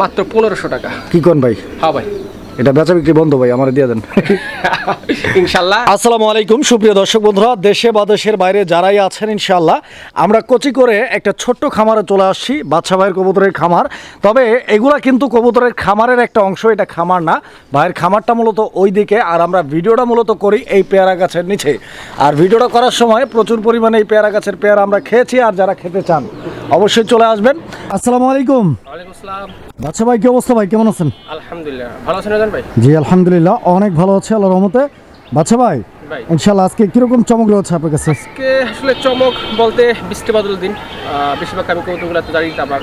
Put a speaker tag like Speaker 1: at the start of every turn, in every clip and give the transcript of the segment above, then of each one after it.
Speaker 1: মাত্র পনেরোশো টাকা।
Speaker 2: কি কোন ভাই?
Speaker 1: হ্যাঁ ভাই।
Speaker 2: এটা বেচা বিক্রি বন্ধ ভাই আমার দিয়ে দেন।
Speaker 1: ইনশাল্লাহ।
Speaker 2: আসসালামু আলাইকুম সুপ্রিয় দর্শক বন্ধুরা দেশে বা দেশের বাইরে যারাই আছেন ইনশাল্লাহ আমরা কোচি করে একটা ছোট্ট খামারে চলে আসছি বাচ্চা ভাইয়ের কবুতরের খামার। তবে এগুলা কিন্তু কবুতরের খামারের একটা অংশ এটা খামার না। ভাইয়ের খামারটা মূলত ওই দিকে আর আমরা ভিডিওটা মূলত করি এই পেয়ারা গাছের নিচে। আর ভিডিওটা করার সময় প্রচুর পরিমাণে এই পেয়ারা গাছের পেয়ারা আমরা খেয়েছি আর যারা খেতে চান অবশ্যই চলে আসবেন। আসসালামু আলাইকুম।
Speaker 1: ওয়ালাইকুম আসসালাম।
Speaker 2: বাচ্চা ভাই কি অবস্থা ভাই? কেমন আছেন?
Speaker 1: আলহামদুলিল্লাহ। ভালো আছেন ভাই?
Speaker 2: জি আলহামদুলিল্লাহ। অনেক ভালো আছে আল্লাহর রহমতে। বাচ্চা ভাই ইনশাল্লাহ আজকে কীরকম চমক রয়েছে আপনার কাছে?
Speaker 1: আজকে আসলে চমক বলতে বৃষ্টি বাদল দিন। বেশিরভাগ আমি কবুতরগুলো তো জানি আমার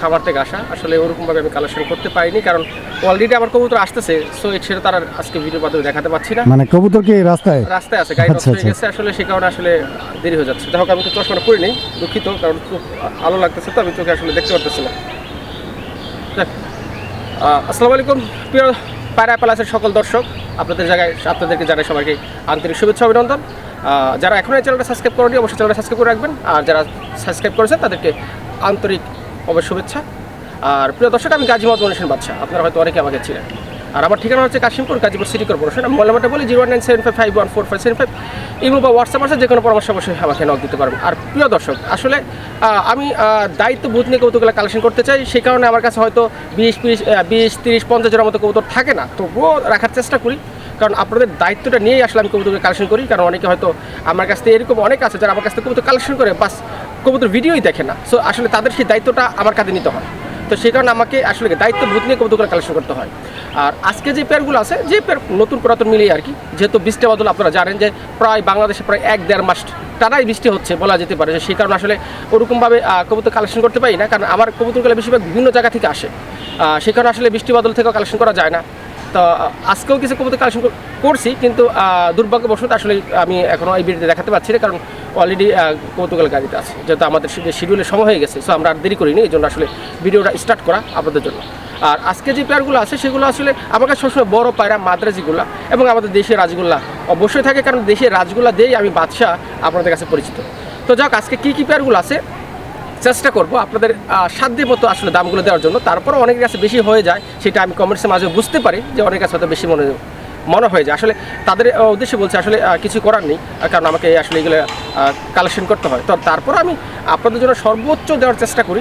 Speaker 1: খাবার থেকে আসা। আসলে ওরকমভাবে আমি কালেকশন করতে পারিনি কারণ অলরেডি আমার কবুতর আসতেছে সো সেটা তার আজকে ভিডিও মাধ্যমে দেখাতে পাচ্ছি না।
Speaker 2: মানে কবুতর কি রাস্তায়?
Speaker 1: রাস্তায় আছে গাড়ি নষ্ট
Speaker 2: আচ্ছা,
Speaker 1: হয়ে গেছে আসলে সে কারণে আসলে দেরি হয়ে যাচ্ছে। দেখো আমি তো চশমাটা পরি নেই দুঃখিত কারণ আলো লাগতেছে তো আমি চোখে আসলে দেখতে পারতেছি না। আসসালামু আলাইকুম, প্রিয় পায়রা প্যালাসের সকল দর্শক। আপনাদের জায়গায় আপনাদেরকে জানাই সবাইকে আন্তরিক শুভেচ্ছা, অভিনন্দন। যারা এখন এই চ্যানেলটা সাবস্ক্রাইব করেনি, অবশ্যই চ্যানেলটা সাবস্ক্রাইব করে রাখবেন। আর যারা সাবস্ক্রাইব করেছেন, তাদেরকে আন্তরিক অবশ্য শুভেচ্ছা। আর প্রিয় দর্শক, আমি গাজী মোহাম্মদ মনীষণ বাদশা আপনারা হয়তো অনেকে আমাকে ছিলেন আর আমার ঠিকানা হচ্ছে কাশিমপুর, গাজীপুর সিটি কর্পোরেশন আমি মোবাইল নাম্বারটা বলি, zero nine seven five five one four five, seven five. Imo বা হোয়াটসঅ্যাপ আছে যে কোনো পরামর্শ অবশ্যই আমাকে নক দিতে পারবেন। আর প্রিয় দর্শক, আসলে আমি দায়িত্ব বুধ নিয়ে কৌতুকগুলো কালেকশন করতে চাই, সেই কারণে আমার কাছে হয়তো বিশ বিশ বিশ, তিরিশ, পঞ্চাশ জনের মতো কৌতুক থাকে না। তবুও রাখার চেষ্টা করি, কারণ আপনাদের দায়িত্বটা নিয়েই আসলে আমি কবুতর কালেকশন করি, কারণ অনেকে হয়তো আমার কাছ থেকে এরকম অনেক আছে, যারা আমার কাছ থেকে কবুতর কালেকশন করে, বাস কবুতর ভিডিওই দেখে না। সো আসলে তাদের সেই দায়িত্বটা আমার কাঁধে নিতে হয় তো সেই কারণে আমাকে আসলে দায়িত্ব বোধ নিয়ে কবুতর কালেকশন করতে হয়। আর আজকে যে পেয়ারগুলো আছে, যে পেয়ার নতুন পুরাতন মিলিয়ে আর কি। যেহেতু বৃষ্টি বদল আপনারা জানেন যে প্রায় বাংলাদেশে প্রায় এক দেড় মাস টানাই বৃষ্টি হচ্ছে বলা যেতে পারে। যে সেই কারণে আসলে ওরকমভাবে কবুতর কালেকশন করতে পারি না। কারণ আমার কবুতরগুলো বেশিরভাগ বিভিন্ন জায়গা থেকে আসে। সেই কারণে আসলে বৃষ্টি বাদল থেকেও কালেকশন করা যায় না। তো আজকেও কিছু কবুতর কালেকশন করছি, কিন্তু দুর্ভাগ্যবশত আসলে আমি এখনও এই ভিডিওতে দেখাতে পারছি না, কারণ অলরেডি কৌতুকাল গাড়িতে আছে। যেহেতু আমাদের শিডিউলের সময় হয়ে গেছে সো আমরা আর দেরি করিনি, এই জন্য আসলে ভিডিওটা স্টার্ট করা আপনাদের জন্য। আর আজকে যে প্লেয়ারগুলো আছে, সেগুলো আসলে আমার কাছে সবসময় বড় পায়রা মাদ্রাজিগুলা এবং আমাদের দেশের রাজগুল্লা অবশ্যই থাকে, কারণ দেশের রাজগুলা দিয়েই আমি বাদশাহ আপনাদের কাছে পরিচিত। তো যাক, আজকে কী কী প্লেয়ারগুলো আছে চেষ্টা করব আপনাদের আহ, সাধ্যের মতো আসলে দামগুলো দেওয়ার জন্য। তারপরে অনেকের কাছে বেশি হয়ে যায় সেটা আমি কমেন্টসের মাঝে বুঝতে পারি যে অনেক কাছে হয়তো বেশি মনে মনে হয়ে যায়। আসলে তাদের উদ্দেশ্যে বলছে আসলে কিছু করার নেই কারণ আমাকে আসলে এগুলো কালেকশন করতে হয়। তো তারপর আমি আপনাদের জন্য সর্বোচ্চ দেওয়ার চেষ্টা করি।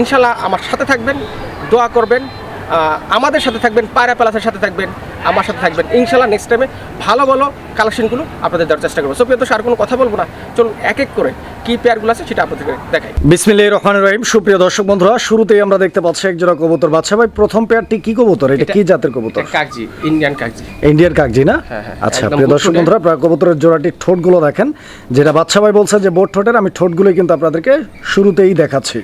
Speaker 1: ইনশাল্লাহ আমার সাথে থাকবেন দোয়া করবেন আমাদের সাথে থাকবেন পায়রা প্যালাসের সাথে থাকবেন। আমার সাথে থাকবেন। ইনশাল্লাহ নেক্সট টাইমে ভালো ভালো কালেকশনগুলো আপনাদের দেওয়ার চেষ্টা করব। সো প্রিয় দর্শক, আর কোনো কথা বলব না। চলুন এক এক করে কী পেয়ারগুলো আছে সেটা আপনাদেরকে দেখাই।
Speaker 2: বিসমিল্লাহ রহমান রহিম। সুপ্রিয় দর্শক বন্ধুরা শুরুতেই আমরা দেখতে পাচ্ছি একজোড়া কবুতর। বাচ্চা ভাই প্রথম পেয়ারটি কি কবুতর? এটা কি জাতের কবুতর?
Speaker 1: কাগজি ইন্ডিয়ান কাগজি
Speaker 2: ইন্ডিয়ান কাকজি না?
Speaker 1: হ্যাঁ, হ্যাঁ,
Speaker 2: আচ্ছা প্রিয় দর্শক বন্ধুরা আপনারা কবুতরের জোড়াটির ঠোঁটগুলো দেখেন যেটা বাচ্চা ভাই বলছে যে বোট ঠোঁটের আমি ঠোঁটগুলোই কিন্তু আপনাদেরকে শুরুতেই দেখাচ্ছি।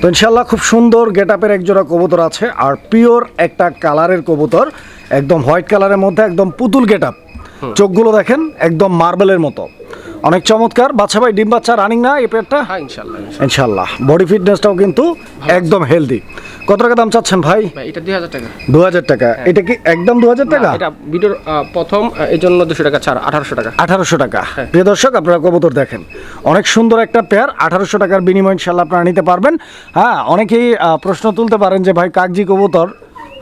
Speaker 2: তো ইনশাল্লাহ খুব সুন্দর গেট আপের একজোড়া কবুতর আছে আর পিওর একটা কালারের কবুতর। একদম হোয়াইট কালারের মধ্যে একদম পুতুল গেট আপ চোখগুলো দেখেন একদম মার্বেলের মতো। অনেক চমৎকার। বাচ্চা ভাই ডিম বাচ্চা রানিং না এই পেয়ারটা
Speaker 1: হ্যাঁ ইনশাল্লাহ
Speaker 2: বডি ফিটনেসটাও কিন্তু একদম হেলদি কত টাকা দাম চাচ্ছেন ভাই?
Speaker 1: এটা দুই হাজার টাকা।
Speaker 2: দু হাজার টাকা। এটা কি একদম দু হাজার টাকা?
Speaker 1: এটা ভিডিওর প্রথম এই জন্য দুশো টাকা ছাড় আঠারোশো টাকা।
Speaker 2: আঠারোশো টাকা।
Speaker 1: হ্যাঁ।
Speaker 2: প্রিয় দর্শক আপনারা কবুতর দেখেন। অনেক সুন্দর একটা পেয়ার আঠারোশো টাকার বিনিময় ইনশাল্লাহ আপনারা নিতে পারবেন। হ্যাঁ অনেকেই প্রশ্ন তুলতে পারেন যে ভাই কাগজি কবুতর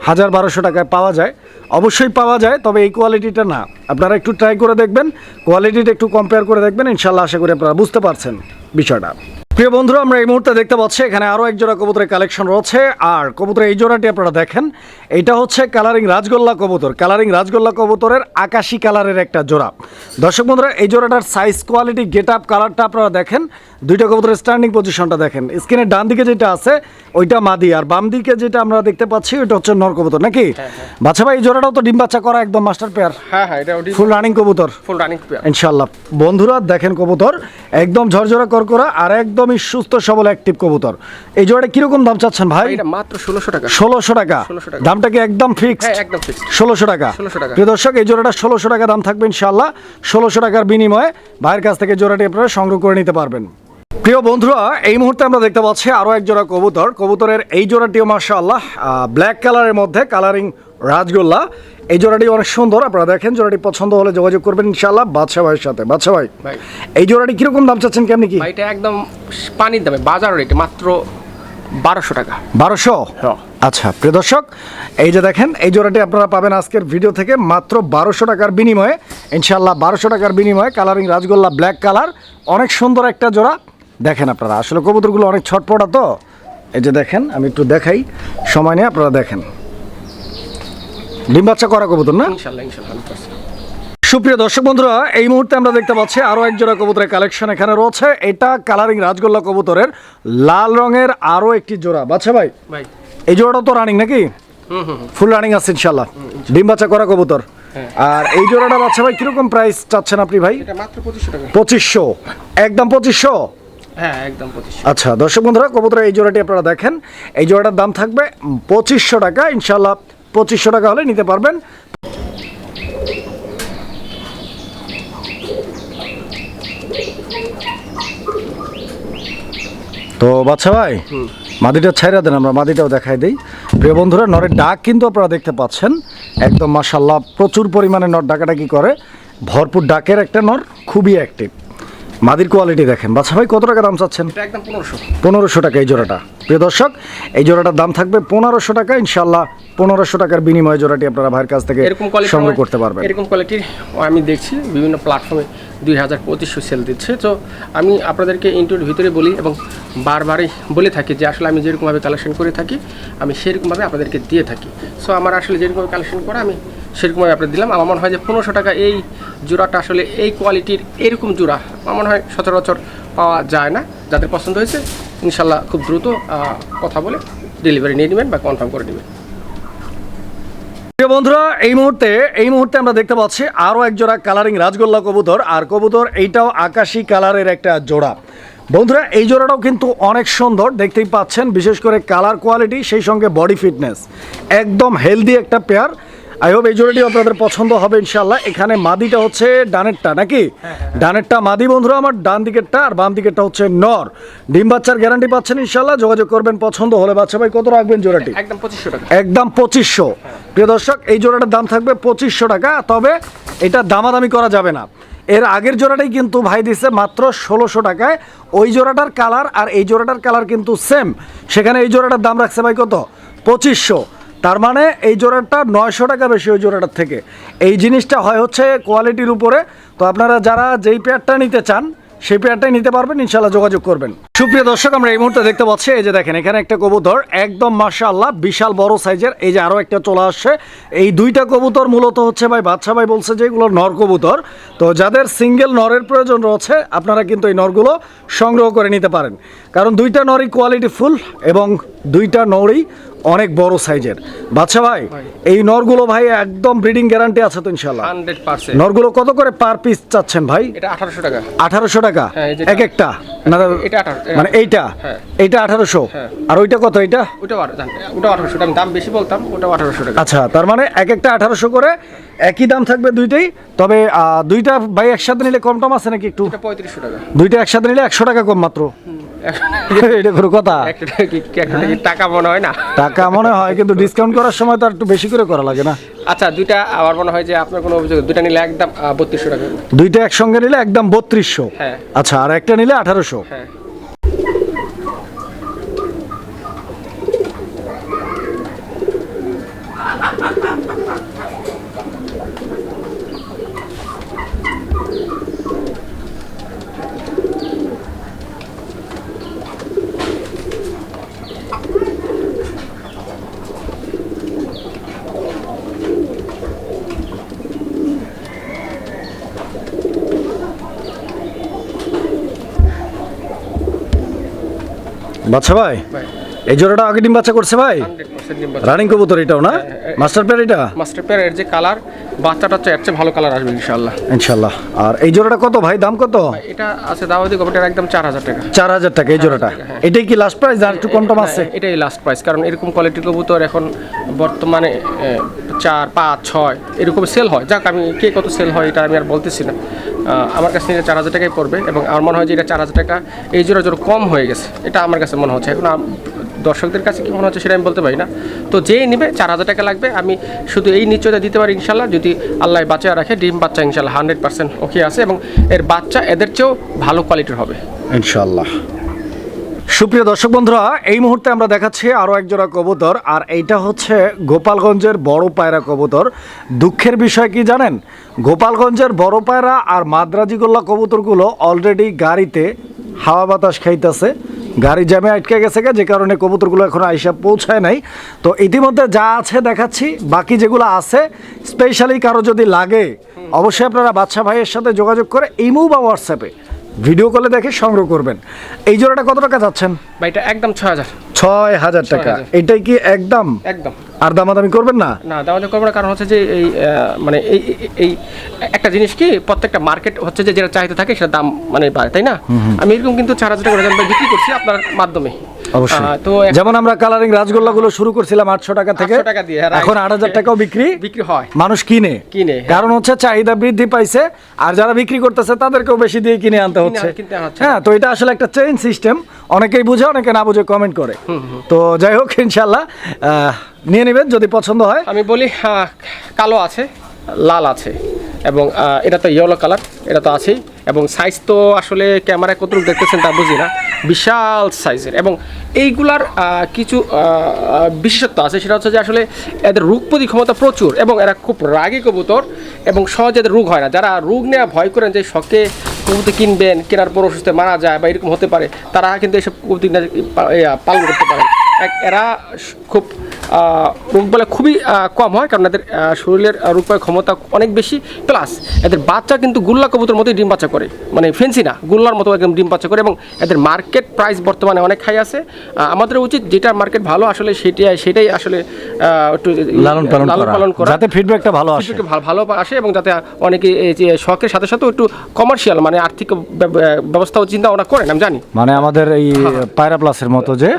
Speaker 2: হাজার বারোশো টাকায় পাওয়া যায়। অবশ্যই পাওয়া যায়, তবে এই কোয়ালিটিটা না। আপনারা একটু ট্রাই করে দেখবেন। কোয়ালিটিটা একটু কম্পেয়ার করে দেখবেন। ইনশাল্লাহ আশা করি আপনারা বুঝতে পারছেন বিষয়টা। প্রিয় বন্ধুরা আমরা এই মুহূর্তে দেখতে পাচ্ছি এখানে আরও এক জোড়া কবুতরের কালেকশন রয়েছে। আর কবুতরের এই জোড়াটি আপনারা দেখেন এটা হচ্ছে কালারিং রাজগোল্লা কবুতর। কালারিং রাজগোল্লা কবুতরের আকাশি কালারের একটা জোড়া। দর্শক বন্ধুরা এই জোড়াটার সাইজ কোয়ালিটি গেট আপ কালারটা আপনারা দেখেন দুইটা কবুতরের স্ট্যান্ডিং পজিশনটা দেখেন। স্ক্রিনের ডান দিকে যেটা আছে ওইটা মাদি আর বাম দিকে যেটা আমরা দেখতে পাচ্ছি ওইটা হচ্ছে নর কবুতর নাকি? বাচ্চা ভাই এই জোড়াটাও তো ডিম বাচ্চা করা একদম মাস্টার পেয়ার
Speaker 1: হ্যাঁ হ্যাঁ এটা
Speaker 2: ফুল রানিং কবুতর।
Speaker 1: ফুল রানিং
Speaker 2: ইনশাল্লাহ বন্ধুরা দেখেন কবুতর একদম ঝরঝরা করকরা আর একদমই সুস্থ সবল অ্যাক্টিভ কবুতর। এই জোড়াটা কীরকম দাম চাচ্ছেন ভাই?
Speaker 1: এটা মাত্র ষোলোশো টাকা।
Speaker 2: ষোলোশো টাকা।
Speaker 1: 1600 টাকা।
Speaker 2: দামটা কি একদম ফিক্সড
Speaker 1: হ্যাঁ একদম ফিক্সড
Speaker 2: ষোলোশো টাকা।
Speaker 1: 1600 টাকা।
Speaker 2: প্রিয় দর্শক এই জোড়াটা ষোলোশো টাকা দাম থাকবে ইনশাল্লাহ ষোলোশো টাকার বিনিময়ে ভাইয়ের কাছ থেকে জোড়াটি আপনারা সংগ্রহ করে নিতে পারবেন। প্রিয় বন্ধুরা এই মুহূর্তে আমরা দেখতে পাচ্ছি আরও এক জোড়া কবুতর। কবুতরের এই জোড়াটিও মার্শাল্লাহ ব্ল্যাক কালারের মধ্যে কালারিং রাজগোল্লা। এই জোড়াটি অনেক সুন্দর আপনারা দেখেন জোড়াটি পছন্দ হলে যোগাযোগ করবেন ইনশাল্লাহ বাদশা ভাইয়ের সাথে। বাদশা ভাই
Speaker 1: ভাই।
Speaker 2: এই জোড়াটি কীরকম দাম চাচ্ছেন কেমনি কি?
Speaker 1: এটা একদম পানির দামে বাজার রেটে মাত্র বারোশো টাকা।
Speaker 2: বারোশো?
Speaker 1: হ্যাঁ।
Speaker 2: আচ্ছা প্রিয় দর্শক এই যে দেখেন এই জোড়াটি আপনারা পাবেন আজকের ভিডিও থেকে মাত্র বারোশো টাকার বিনিময়ে। ইনশাল্লাহ বারোশো টাকার বিনিময়ে কালারিং রাজগোল্লা ব্ল্যাক কালার অনেক সুন্দর একটা জোড়া। দেখেন আপনারা আসলে কবুতরগুলো অনেক ছটপটা তো। এই যে দেখেন আমি একটু দেখাই সময় নিয়ে আপনারা দেখেন। ডিম বাচ্চা করা কবুতর না?
Speaker 1: ইনশাল্লাহ ইনশাল্লাহ
Speaker 2: সুপ্রিয় দর্শক বন্ধুরা এই মুহূর্তে আমরা দেখতে পাচ্ছি আরও এক জোড়া কবুতরের কালেকশন এখানে রয়েছে। এটা কালারিং রাজগোল্লা কবুতরের লাল রঙের আরও একটি জোড়া। বাচ্চা ভাই
Speaker 1: ভাই।
Speaker 2: এই জোড়াটা তো রানিং নাকি। ফুল রানিং আছে ইনশাল্লাহ। ডিম বাচ্চা করা কবুতর।
Speaker 1: হ্যাঁ।
Speaker 2: আর এই জোড়াটা বাচ্চা ভাই কীরকম প্রাইস চাচ্ছেন আপনি ভাই?
Speaker 1: পঁচিশশো
Speaker 2: একদম পঁচিশশো?
Speaker 1: হ্যাঁ একদম
Speaker 2: আচ্ছা দর্শক বন্ধুরা কবুতরের এই জোড়াটি আপনারা দেখেন। এই জোড়াটার দাম থাকবে পঁচিশশো টাকা ইনশাল্লাহ। পঁচিশশো টাকা হলে নিতে পারবেন। তো বাচ্চা ভাই মাদিটা ছাইরা দেন আমরা মাদিটাও দেখাই দিই। প্রিয় বন্ধুরা নরের ডাক কিন্তু আপনারা দেখতে পাচ্ছেন। একদম মাসাল্লাহ প্রচুর পরিমাণে নর ডাকাডাকি করে। ভরপুর ডাকের একটা নর খুবই অ্যাক্টিভ মাদির কোয়ালিটি দেখেন। বাচ্চা ভাই কত টাকা দাম চাচ্ছেন?
Speaker 1: একদম পনেরোশো।
Speaker 2: পনেরোশো টাকা এই জোড়াটা। প্রিয় দর্শক এই জোড়াটার দাম থাকবে পনেরোশো টাকা। ইনশাল্লাহ পনেরোশো টাকার বিনিময়ে জোড়াটি আপনারা ভাইয়ের কাছ থেকে সংগ্রহ করতে পারবেন।
Speaker 1: এরকম কোয়ালিটির আমি দেখছি বিভিন্ন প্ল্যাটফর্মে দুই হাজার পঁচিশশো সেল দিচ্ছে। তো আমি আপনাদেরকে ইন্টারভিউর ভিতরে বলি এবং বারবারই বলে থাকি যে আসলে আমি যেরকমভাবে কালেকশন করে থাকি, আমি সেরকমভাবে আপনাদেরকে দিয়ে থাকি। সো আমার আসলে যেরকমভাবে কালেকশন করা, আমি সেরকমভাবে আপনাদের দিলাম। আমার মনে হয় যে পনেরোশো টাকা এই জোড়াটা আসলে এই কোয়ালিটির এরকম জোড়া, আমার মনে হয় সচরাচর পাওয়া যায় না। যাদের পছন্দ হয়েছে ইনশাল্লাহ খুব দ্রুত কথা বলে ডেলিভারি নিয়ে নেবেন বা কনফার্ম করে নেবেন।
Speaker 2: প্রিয় বন্ধুরা, এই মুহূর্তে এই মুহূর্তে আমরা দেখতে পাচ্ছি আরও এক জোড়া কালারিং রাজগোল্লা কবুতর, আর কবুতর এইটাও আকাশি কালারের একটা জোড়া। বন্ধুরা, এই জোড়াটাও কিন্তু অনেক সুন্দর, দেখতেই পাচ্ছেন, বিশেষ করে কালার কোয়ালিটি সেই সঙ্গে বডি ফিটনেস একদম হেলদি একটা পেয়ার আই হোপ এই জোড়াটি আপনাদের পছন্দ হবে ইনশাল্লাহ এখানে মাদিটা হচ্ছে ডানেরটা নাকি? ডানেরটা মাদি বন্ধুরা আমার ডান দিকেরটা আর বাম দিকেরটা হচ্ছে নর। ডিম বাচ্চার গ্যারান্টি পাচ্ছেন ইনশাল্লাহ যোগাযোগ করবেন পছন্দ হলে। বাচ্চা ভাই কত রাখবেন জোড়াটি?
Speaker 1: একদম পঁচিশশো টাকা।
Speaker 2: একদম পঁচিশশো। প্রিয় দর্শক এই জোড়াটার দাম থাকবে পঁচিশশো টাকা তবে এটা দামাদামি করা যাবে না। এর আগের জোড়াটাই কিন্তু ভাই দিছে মাত্র ষোলোশো টাকায়। ওই জোড়াটার কালার আর এই জোড়াটার কালার কিন্তু সেম সেখানে এই জোড়াটার দাম রাখছে ভাই কত? পঁচিশশো। তার মানে এই জোড়াটা নয়শো টাকা বেশি ওই জোড়াটার থেকে। এই জিনিসটা হয় হচ্ছে কোয়ালিটির উপরে। তো আপনারা যারা যেই পেয়ারটা নিতে চান, সেই পেয়ারটাই নিতে পারবেন ইনশাল্লাহ যোগাযোগ করবেন। সুপ্রিয় দর্শক, আমরা এই মুহূর্তে দেখতে পাচ্ছি, এই যে দেখেন, এখানে একটা কবুতর, একদম মাশাআল্লাহ, বিশাল বড় সাইজের, এই যে আরও একটা চলে আসছে। এই দুইটা কবুতর মূলত হচ্ছে ভাই বাদশা ভাই বলছে যে এগুলো নর কবুতর। তো যাদের সিঙ্গেল নরের প্রয়োজন রয়েছে, আপনারা কিন্তু এই নরগুলো সংগ্রহ করে নিতে পারেন। কারণ দুইটা নরই কোয়ালিটি ফুল এবং দুইটা নরই অনেক বড় সাইজের। বাচ্চা ভাই এই নরগুলো ভাই একদম ব্রিডিং গ্যারান্টি আছে তো
Speaker 1: হান্ড্রেড পার্সেন্ট।
Speaker 2: নরগুলো কত করে পার পিস চাচ্ছেন ভাই?
Speaker 1: এটা আঠারোশো টাকা।
Speaker 2: আঠারোশো টাকা?
Speaker 1: হ্যাঁ,
Speaker 2: এক একটা? না
Speaker 1: এটা আঠারো
Speaker 2: মানে এইটা?
Speaker 1: হ্যাঁ।
Speaker 2: এইটা আঠারোশো?
Speaker 1: হ্যাঁ।
Speaker 2: আর ওইটা কত এইটা?
Speaker 1: ওটা ওটা আঠারোশো আমি দাম বেশি বলতাম ওটা আঠারোশো টাকা।
Speaker 2: আচ্ছা তার মানে এক একটা আঠারোশো করে একই দাম থাকবে দুইটাই? তবে দুইটা ভাই একসাথে নিলে কম টম আছে নাকি একটু?
Speaker 1: এটা পঁয়ত্রিশশো টাকা।
Speaker 2: দুইটা একসাথে নিলে একশো টাকা কম মাত্র? এটা কোনো কথা?
Speaker 1: টাকা মনে হয় না?
Speaker 2: টাকা মনে হয় কিন্তু ডিসকাউন্ট করার সময় তো একটু বেশি করে করা লাগে না।
Speaker 1: আচ্ছা দুইটা আমার মনে হয় যে আপনার কোনো অভিযোগ দুইটা নিলে একদম বত্রিশশো টাকা।
Speaker 2: দুইটা একসঙ্গে নিলে একদম বত্রিশশো।
Speaker 1: হ্যাঁ।
Speaker 2: আচ্ছা আর একটা নিলে আঠারোশো।
Speaker 1: হ্যাঁ।
Speaker 2: বাচ্চা ভাই? এই জোড়াটা আগে ডিম বাচ্চা করছে ভাই? রানিং কবুতর এটাও না?
Speaker 1: হ্যাঁ,
Speaker 2: মাস্টার পেয়ার এটা?
Speaker 1: মাস্টার পেয়ার এর যে কালার বাচ্চাটা হচ্ছে এর চেয়ে ভালো কালার আসবে ইনশাল্লাহ
Speaker 2: ইনশাল্লাহ আর এই জোড়াটা কত ভাই? দাম কত?
Speaker 1: এটা আছে দাওয়াতি কপিটার একদম চার হাজার টাকা।
Speaker 2: চার হাজার টাকা এই জোড়াটা।
Speaker 1: হ্যাঁ।
Speaker 2: এটাই কি লাস্ট প্রাইস আর একটু কম টম আছে?
Speaker 1: হ্যাঁ, এটাই লাস্ট প্রাইস কারণ এরকম কোয়ালিটির কবুতর এখন বর্তমানে চার, পাঁচ, ছয়, এরকম সেল হয়। যাক, আমি কে কত সেল হয় এটা আমি আর বলতেছি না। আমার কাছে এটা চার হাজার টাকাই পড়বে এবং আমার মনে হয় যে এটা চার হাজার টাকা এই জোড়া জোড়া কম হয়ে গেছে। এটা আমার কাছে মনে হচ্ছে। এখন দর্শকদের কাছে কি মনে হচ্ছে সেটা আমি বলতে পারি না। তো যেই নেবে, চার হাজার টাকা লাগবে। আমি শুধু এই নিশ্চয়তা দিতে পারি ইনশাল্লাহ। যদি আল্লাহ বাচ্চা রাখে, ডিম বাচ্চা ইনশাল্লাহ হান্ড্রেড পার্সেন্ট ওকে আছে এবং এর বাচ্চা এদের চেয়েও ভালো কোয়ালিটির হবে।
Speaker 2: ইনশাল্লাহ। সুপ্রিয় দর্শক বন্ধুরা, এই মুহূর্তে আমরা দেখাচ্ছি আরও একজোড়া কবুতর, আর এইটা হচ্ছে গোপালগঞ্জের বড় পায়রা কবুতর। দুঃখের বিষয় কি জানেন? গোপালগঞ্জের বড় পায়রা আর মাদ্রাজিগোল্লা কবুতরগুলো অলরেডি গাড়িতে হাওয়া বাতাস খাইতেছে। গাড়ি জ্যামে আটকে গেছে যে কারণে কবুতরগুলো এখন আইসা পৌঁছায় নাই। তো ইতিমধ্যে যা আছে দেখাচ্ছি, বাকি যেগুলো আছে স্পেশালি কারও যদি লাগে, অবশ্যই আপনারা বাচ্চা ভাইয়ের সাথে যোগাযোগ করে ইমু বা হোয়াটসঅ্যাপে ভিডিও কলে দেখে সংগ্রহ করবেন। এই জোড়াটা কত টাকা যাচ্ছেন
Speaker 1: ভাই এটা একদম ছয় হাজার।
Speaker 2: ছয় হাজার টাকা। এটাই কি একদম?
Speaker 1: একদম।
Speaker 2: আর দামাদামি করবেন না?
Speaker 1: না দামাদামি করব না কারণ হচ্ছে যে এই মানে এই এই- একটা জিনিস কি প্রত্যেকটা মার্কেট হচ্ছে যে যেটা চাহিদা থাকে সেটা দাম মানে বাড়ে তাই না? আমি এরকম কিন্তু চার হাজার টাকা দাম বিক্রি করছি আপনার মাধ্যমে।
Speaker 2: অবশ্যই।
Speaker 1: তো
Speaker 2: যেমন আমরা কালারিং রাজগোল্লা গুলো শুরু করছিলাম আটশো টাকা থেকে
Speaker 1: টাকা দিয়ে, হ্যাঁ,
Speaker 2: এখন আট হাজার টাকাও বিক্রি।
Speaker 1: বিক্রি হয়।
Speaker 2: মানুষ কিনে।
Speaker 1: কিনে, হ্যাঁ।
Speaker 2: কারণ হচ্ছে চাহিদা বৃদ্ধি পাইছে আর যারা বিক্রি করতেছে তাদেরকেও বেশি দিয়ে কিনে আনতে হচ্ছে। হ্যাঁ তো এটা আসলে একটা চেইন সিস্টেম অনেকেই বুঝে অনেকে না বুঝে কমেন্ট করে। তো যাই হোক ইনশাল্লাহ আহ, নিয়ে নেবেন যদি পছন্দ হয়।
Speaker 1: আমি বলি কালো আছে লাল আছে। এবং এটা তো ইয়েলো কালার এটা তো আছেই। এবং সাইজ তো আসলে ক্যামেরায় কতটুকু দেখতেছেন তা বুঝি না। বিশাল সাইজের এবং এইগুলার কিছু বিশেষত্ব আছে। সেটা হচ্ছে যে আসলে এদের রোগ প্রতি ক্ষমতা প্রচুর এবং এরা খুব রাগী কবুতর এবং সহজে এদের রোগ হয় না। যারা রোগ নেওয়া ভয় করেন যে শখে কবুতর কিনবেন, কেনার পর অসুস্থ মারা যায় বা এরকম হতে পারে, তারা কিন্তু এসব কবুতর পালন করতে এক- এরা খুব আহ, রোগ বলে খুবই কম হয় কারণ এদের শরীরের আহ, রোগ পাওয়ার ক্ষমতা অনেক বেশি। প্লাস এদের বাচ্চা কিন্তু গুল্লা কবুতর মতোই ডিম বাচ্চা করে। মানে ফেন্সি না গুল্লার মতো একদম ডিম বাচ্চা করে এবং এদের মার্কেট প্রাইস বর্তমানে অনেক হাই আছে। আমাদের উচিত যেটা মার্কেট ভালো আসলে সেটাই সেটাই আসলে একটু
Speaker 2: লালন পালন করা।
Speaker 1: পালন করা।
Speaker 2: যাতে ফিডব্যাকটা ভালো আসে।
Speaker 1: ভালো আসে এবং যাতে অনেকে এই যে শখের সাথে সাথে একটু কমার্শিয়াল মানে আর্থিক ব্যব- ব্যবস্থাও চিন্তা ভাবনা করেন আমি জানি।
Speaker 2: মানে আমাদের এই পায়রা প্লাসের মতো যে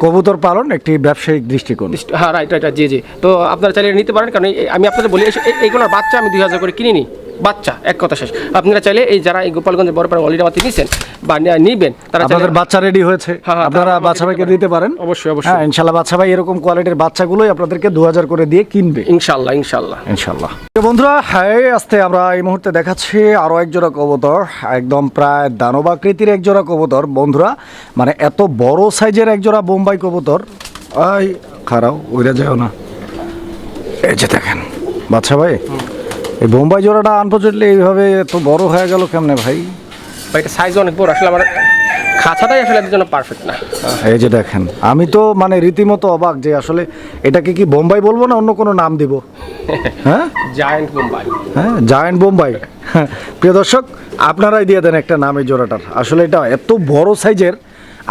Speaker 2: কবুতর পালন একটি ব্যবসায়িক দৃষ্টিকোণ।
Speaker 1: হ্যাঁ রাইট রাইট জি জি। তো আপনারা চাইলে নিতে পারেন কারণ আমি আপনাদের বলি এই- এই- এইগুলোর বাচ্চা আমি দুই হাজার করে কিনে নিই বাচ্চা এক কথা শেষ। আপনারা চাইলে এই যারা এই গোপালগঞ্জের বড় পাড়া অলরেডি আমাদের নিছেন বা নিবেন তারা
Speaker 2: আপনাদের বাচ্চা রেডি হয়েছে।
Speaker 1: হ্যাঁ, হ্যাঁ,
Speaker 2: আপনারা বাচ্চা ভাইকে
Speaker 1: দিতে
Speaker 2: পারেন।
Speaker 1: অবশ্যই, অবশ্যই।
Speaker 2: হ্যাঁ ইনশাল্লাহ বাচ্চা ভাই এরকম কোয়ালিটির বাচ্চাগুলোই আপনাদেরকে দু হাজার করে দিয়ে কিনবে।
Speaker 1: ইনশাল্লাহ ইনশাল্লাহ।
Speaker 2: ইনশাল্লাহ। তো বন্ধুরা হ্যাঁ আস্তে আমরা এই মুহূর্তে দেখাচ্ছি আরও এক জোড়া কবুতর একদম প্রায় দানবাকৃতির এক জোড়া কবুতর। বন্ধুরা মানে এত বড় সাইজের এক জোড়া বোম্বাই কবুতর খারাও ওইরা যাও না। এই যে দেখেন বাচ্চা ভাই এই বোম্বাই জোড়াটা আনফর্চুনেটলি এইভাবে এত বড় হয়ে গেল কেমনে ভাই?
Speaker 1: এটা সাইজ অনেক বড় আসলে আমার খাঁচাটাই আসলে এদের জন্য পারফেক্ট না।
Speaker 2: এই যে দেখেন আমি তো মানে রীতিমতো অবাক যে আসলে এটাকে কি বোম্বাই বলব না অন্য কোনো নাম দিব? হ্যাঁ?
Speaker 1: জায়েন্ট মুম্বাই
Speaker 2: হ্যাঁ জায়েন্ট বোম্বাই প্রিয় দর্শক আপনারাই দিয়ে দেন একটা নাম এই জোড়াটার। আসলে এটা এত বড় সাইজের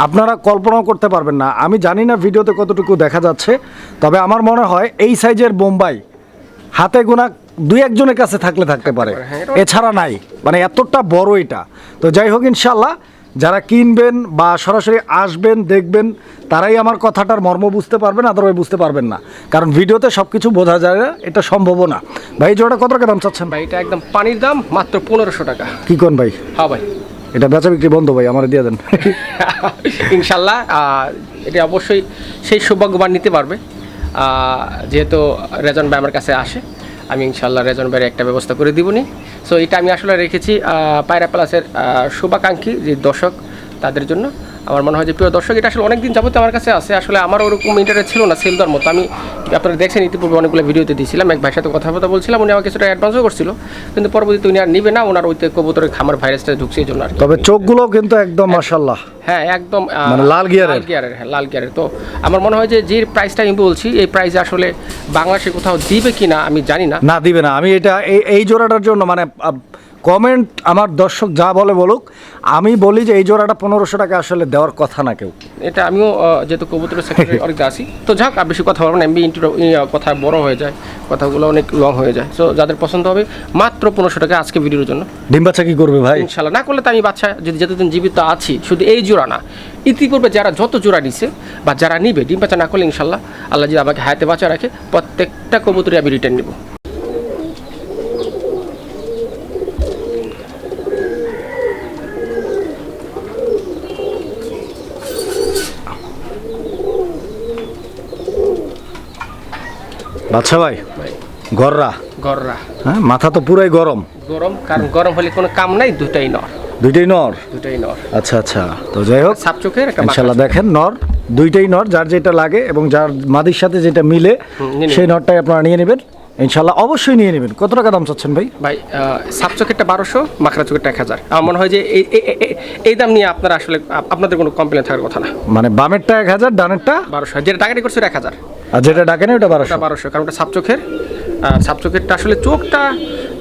Speaker 2: আপনারা কল্পনাও করতে পারবেন না। আমি জানি না ভিডিওতে কতটুকু দেখা যাচ্ছে তবে আমার মনে হয় এই সাইজের বোম্বাই হাতে গোনা দুই একজনের কাছে থাকলে থাকতে পারে।
Speaker 1: হ্যাঁ,
Speaker 2: এছাড়া নাই। মানে এতটা বড় এটা। তো যাই হোক ইনশাল্লাহ যারা কিনবেন বা সরাসরি আসবেন দেখবেন তারাই আমার কথাটার মর্ম বুঝতে পারবেন আদারওয়াইজ বুঝতে পারবেন না। কারণ ভিডিওতে সব কিছু বোঝা যায় না এটা সম্ভব না। ভাই জোড়াটা কত টাকা দাম চাচ্ছেন?
Speaker 1: ভাই এটা একদম পানির দাম মাত্র পনেরোশো টাকা।
Speaker 2: কি কোন ভাই?
Speaker 1: হ্যাঁ ভাই।
Speaker 2: এটা বেচা বিক্রি বন্ধ ভাই, আমার দিয়ে দেন।
Speaker 1: ইনশাল্লাহ এটা অবশ্যই সেই সৌভাগ্যবান নিতে পারবে। যেহেতু রেজন ভাই আমার কাছে আসে, আমি ইনশাল্লাহ রেজন ভাইয়ের একটা ব্যবস্থা করে দিবনি। সো এটা আমি আসলে রেখেছি পায়রা প্লাসের শুভাকাঙ্ক্ষী যে দর্শক তাদের জন্য। আমার মনে হয় যে প্রিয় দর্শক এটা আসলে অনেক অনেকদিন যাবত আমার কাছে আছে। আসলে আমার ওরকম ইন্টারেস্ট ছিল না সেল দেওয়ার মতো। আমি আপনারা দেখছেন ইতিপূর্বে অনেকগুলো ভিডিওতে দিয়েছিলাম। এক ভাইয়ের সাথে কথাবার্তা বলছিলাম উনি আমাকে কিছুটা অ্যাডভান্সও করছিল। কিন্তু পরবর্তীতে উনি আর নিবে না ওনার ওই কবুতরের খামার ভাইরাসটা ঢুকছে এই জন্য আর
Speaker 2: তবে চোখগুলো কিন্তু একদম মাশাল্লাহ
Speaker 1: হ্যাঁ একদম
Speaker 2: মানে লাল গিয়ারের?
Speaker 1: লাল গিয়ারের হ্যাঁ লাল গিয়ারের তো আমার মনে হয় যে যে প্রাইসটা আমি বলছি এই প্রাইসে আসলে বাংলাদেশে কোথাও দিবে কি না আমি জানি না।
Speaker 2: না দিবে না। আমি এটা এই জোড়াটার জন্য মানে কমেন্ট আমার দর্শক যা বলে বলুক আমি বলি যে এই জোড়াটা পনেরোশো টাকা আসলে দেওয়ার কথা না কেউ।
Speaker 1: এটা আমিও যেহেতু কবুতরের সেক্টরে অনেক আছি তো যাক আর বেশি কথা বলব না এমবি ইন্টু কথা বড় হয়ে যায় কথাগুলো অনেক লং হয়ে যায়। সো যাদের পছন্দ হবে মাত্র পনেরোশো টাকা আজকে ভিডিওর জন্য।
Speaker 2: ডিম বাচ্চা কি করবে ভাই?
Speaker 1: ইনশাল্লাহ না করলে তো আমি বাচ্চা যদি যতদিন জীবিত আছি শুধু এই জোড়া না ইতিপূর্বে যারা যত জোড়া নিছে বা যারা নিবে ডিম বাচ্চা না করলে ইনশাল্লাহ আল্লাহ যদি আমাকে হায়াতে বাঁচা রাখে প্রত্যেকটা কবুতরই আমি রিটার্ন নিব।
Speaker 2: বাচ্চা ভাই গররা।
Speaker 1: গররা।
Speaker 2: হ্যাঁ মাথা তো পুরাই গরম।
Speaker 1: গরম কারণ গরম হলে কোনো কাম নাই দুটাই নর।
Speaker 2: দুইটাই নর?
Speaker 1: দুটাই নর।
Speaker 2: আচ্ছা আচ্ছা। তো যাই হোক
Speaker 1: সাপ চোখের একটা
Speaker 2: ইনশাল্লাহ দেখেন নর দুইটাই নর যার যেটা লাগে এবং যার মাদির সাথে যেটা মিলে। সেই নরটাই আপনারা নিয়ে নেবেন। ইনশাল্লাহ অবশ্যই নিয়ে নেবেন। কত টাকা দাম চাচ্ছেন ভাই?
Speaker 1: ভাই সাপ চোখেরটা বারোশো মাখরা চোখেরটা এক হাজার। আমার মনে হয় যে এই- এই দাম নিয়ে আপনার আসলে আপনাদের কোনো কমপ্লেন থাকার কথা না।
Speaker 2: মানে বামেরটা এক হাজার ডানেরটা?
Speaker 1: বারোশো। যেটা টাকাটি করছে এক হাজার।
Speaker 2: আর যেটা ডাকেনি ওটা বারোশো।
Speaker 1: বারোশো কারণ ওটা সাপ চোখের চোখেরটা আসলে চোখটা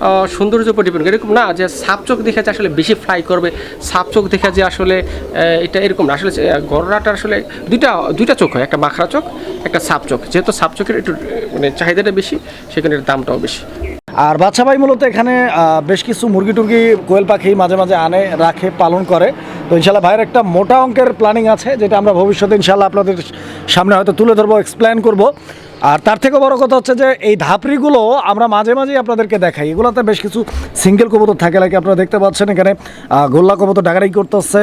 Speaker 1: আহ, সৌন্দর্যের উপর ডিপেন্ড এরকম না যে সাপ চোখ দেখে যে আসলে বেশি ফ্লাই করবে সাপ চোখ দেখে যে আসলে এটা এরকম না। আসলে গররাটা আসলে দুইটা দুইটা চোখ হয় একটা মাখরা চোখ একটা সাপ চোখ। যেহেতু সাপ চোখের একটু মানে চাহিদাটা বেশি সেখানে দামটাও বেশি।
Speaker 2: আর বাচ্চা ভাই মূলত এখানে বেশ কিছু মুরগি টুরগি কোয়েল পাখি মাঝে মাঝে আনে রাখে পালন করে। তো ইনশাল্লাহ ভাইয়ের একটা মোটা অঙ্কের প্ল্যানিং আছে যেটা আমরা ভবিষ্যতে ইনশাল্লাহ আপনাদের সামনে হয়তো তুলে ধরবো এক্সপ্লেন করব। আর তার থেকে বড় কথা হচ্ছে যে এই ধাপড়িগুলো আমরা মাঝে মাঝেই আপনাদেরকে দেখাই। এগুলোতে বেশ কিছু সিঙ্গেল কবুতর থাকে লাগে আপনারা দেখতে পাচ্ছেন এখানে গোল্লা কবুতর ডাগারি করতেছে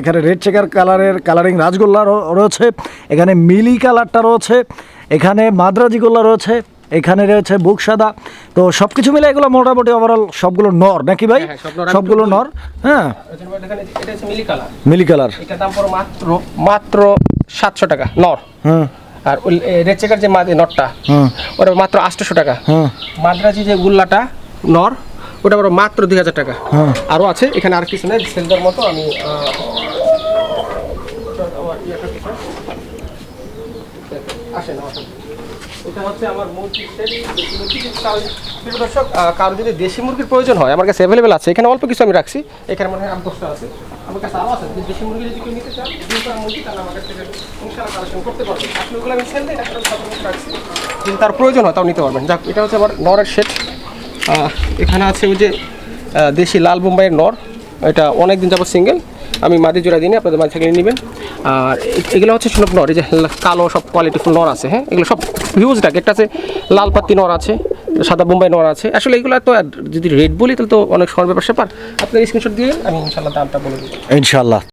Speaker 2: এখানে রেড চেকার কালারের কালারিং রাজগোল্লা রয়েছে এখানে মিলি কালারটা রয়েছে এখানে মাদ্রাজি গোল্লা রয়েছে এখানে রয়েছে বুক সাদা তো সব কিছু মিলে এগুলো মোটামুটি ওভারঅল সবগুলো নর নাকি ভাই?
Speaker 1: হ্যাঁ। আমি
Speaker 2: সবগুলো নর হ্যাঁ।
Speaker 1: মিলি কালার
Speaker 2: মিলি কালার
Speaker 1: মাত্র মাত্র সাতশো টাকা নর।
Speaker 2: হুম
Speaker 1: আর রেড চেকার যে মাদি নটটা
Speaker 2: হুম
Speaker 1: ওটা মাত্র আটশোশো টাকা
Speaker 2: হুম
Speaker 1: মাদ্রাজি যে গুল্লাটা নর ওটা বড় মাত্র দুই হাজার টাকা। আরও আছে এখানে আর কিছু নেই সেলদার মতো আমি? আসেন, আসেন। কারো- যদি দেশি মুরগির প্রয়োজন হয়, আমার কাছে অ্যাভেলেবেল আছে। এখানে অল্প কিছু আমি রাখছি। এখানে মনে হয় আট দশটা আছে। আমার কাছে আরও আছে। দেশি মুরগি যদি কেউ নিতে চান মুরগি, তাহলে আমার কাছ করতে পারবেন আসলে ওগুলো রাখছি। যদি তার প্রয়োজন হয়, তাও নিতে পারবেন। যাক, এটা হচ্ছে আমার নরের সেট। এখানে আছে ওই যে দেশি লাল বোম্বাইয়ের নর। এটা অনেক দিন যাবত সিঙ্গেল। আমি মাদি জোড়া দিনে আপনাদের মাঝে থেকে নেবেন। আর এগুলো হচ্ছে সব নর, এই যে কালো সব কোয়ালিটিফুল নর আছে হ্যাঁ? এগুলো সব হিউজ ডাক একটা আছে লাল পাতি নর আছে, সাদা বোম্বাই নর আছে। আসলে এগুলো তো যদি রেড বলি, তাহলে তো অনেক সময় ব্যাপার স্যাপার আপনার স্ক্রিনশট দিয়ে আমি ইনশাল্লাহ দামটা বলে দিই
Speaker 2: ইনশাল্লাহ